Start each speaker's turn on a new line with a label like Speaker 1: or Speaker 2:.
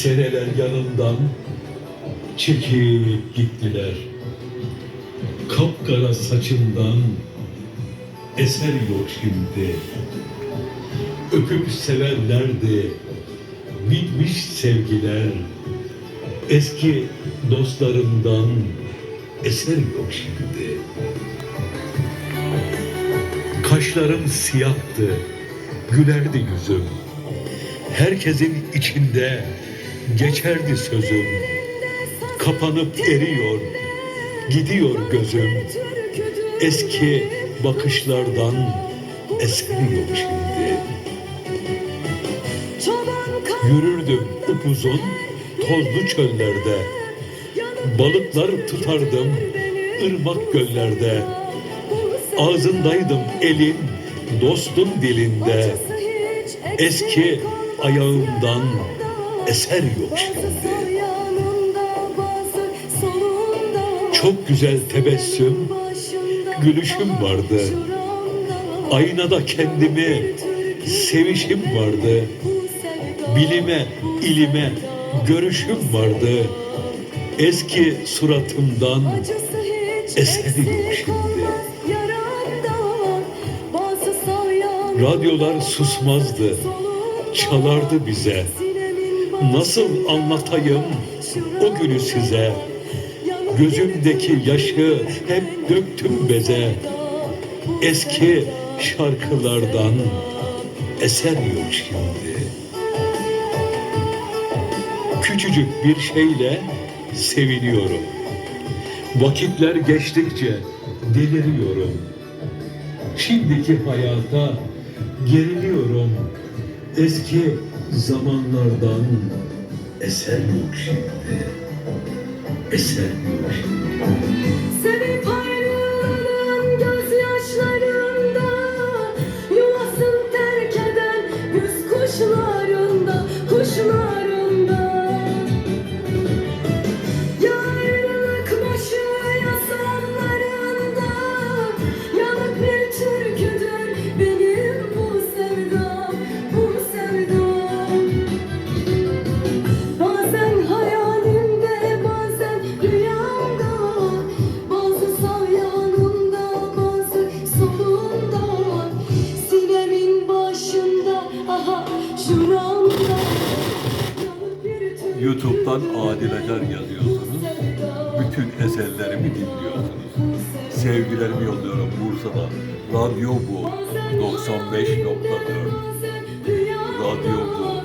Speaker 1: Seneler yanından çekip gittiler. Kapkara saçından eser yok şimdi. Öpüp severlerdi, bitmiş sevgiler. Eski dostlarından eser yok şimdi. Kaşlarım siyahtı, gülerdi yüzüm. Herkesin içinde geçerdi sözüm. Kapanıp eriyor, gidiyor gözüm. Eski bakışlardan yok şimdi. Yürürdüm upuzun tozlu çöllerde. Balıklar tutardım ırmak göllerde. Ağzındaydım elin, dostun dilinde. Eski ayağımdan eser yok şimdi. Çok güzel tebessüm, gülüşüm vardı. Aynada kendimi sevişim vardı. Bilime, ilime görüşüm vardı. Eski suratımdan eseri yok şimdi. Radyolar susmazdı, çalardı bize. Nasıl anlatayım o günü size? Gözümdeki yaşı hep döktüm beze. Eski şarkılardan eser yok şimdi. Küçücük bir şeyle seviniyorum. Vakitler geçtikçe deliriyorum. Şimdiki hayata geriliyorum. Eski zamanlardan eser yok şimdi. Eser yok şimdi.
Speaker 2: Sevip ayrılan gözyaşlarında Yuvasını terk eden güz kuşlarında Kuşlarında
Speaker 1: YouTube'dan Adil Acar yazıyorsunuz. Bütün eserlerimi dinliyorsunuz. Sevgilerimi yolluyorum Bursa'da. Radyo bu. 95.4 Radyo bu.